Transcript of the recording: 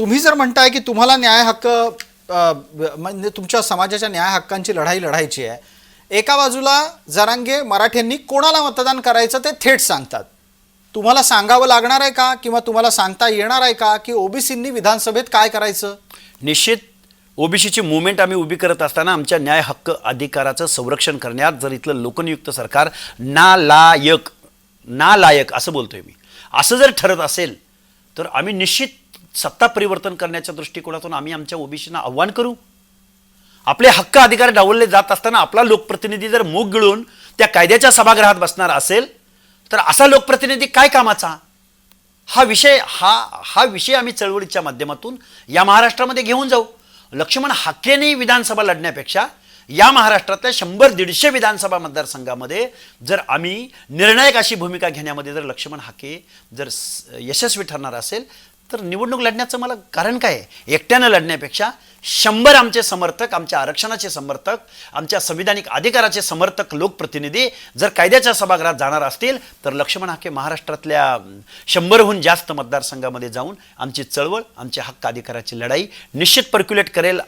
तुम्ही जर म्हणताय की तुम्हाला न्याय हक्क म्हणजे तुमच्या समाजाच्या न्याय हक्कांची लढाई लढायची आहे एका बाजूला जरांगे मराठ्यांनी कोणाला मतदान करायचं ते थेट सांगतात. तुम्हाला सांगावं लागणार आहे का किंवा तुम्हाला सांगता येणार आहे का की ओबीसींनी विधानसभेत काय करायचं? निश्चित ओबीसीची मुवमेंट आम्ही उभी करत असताना आमच्या न्याय हक्क अधिकाराचं संरक्षण करण्यात जर इथलं लोकनियुक्त सरकार नालायक नालायक असं बोलतोय मी. असं जर ठरत असेल तर आम्ही निश्चित सत्ता परिवर्तन करण्याच्या दृष्टिकोनातून आम्ही आमच्या ओबीसीना आव्हान करू. आपले हक्क अधिकार डावलले जात असताना आपला लोकप्रतिनिधी जर मूग गिळून त्या कायद्याच्या सभागृहात बसणार असेल तर असा लोकप्रतिनिधी काय कामाचा? हा विषय हा हा विषय आम्ही चळवळीच्या माध्यमातून या महाराष्ट्रामध्ये घेऊन जाऊ. लक्ष्मण हाकेने विधानसभा लढण्यापेक्षा या महाराष्ट्रातल्या शंभर दीडशे विधानसभा मतदारसंघामध्ये जर आम्ही निर्णायक अशी भूमिका घेण्यामध्ये जर लक्ष्मण हाके जर यशस्वी ठरणार असेल तर निवडणूक लढण्याचं मला कारण काय आहे? एकट्यानं लढण्यापेक्षा शंभर आमचे समर्थक आमच्या आरक्षणाचे समर्थक आमच्या संविधानिक अधिकाराचे समर्थक लोकप्रतिनिधी जर कायद्याच्या सभागृहात जाणार असतील तर लक्ष्मण हाके महाराष्ट्रातल्या शंभरहून जास्त मतदारसंघामध्ये जाऊन आमची चळवळ आमच्या हक्क अधिकाराची लढाई निश्चित पर्क्युलेट करेल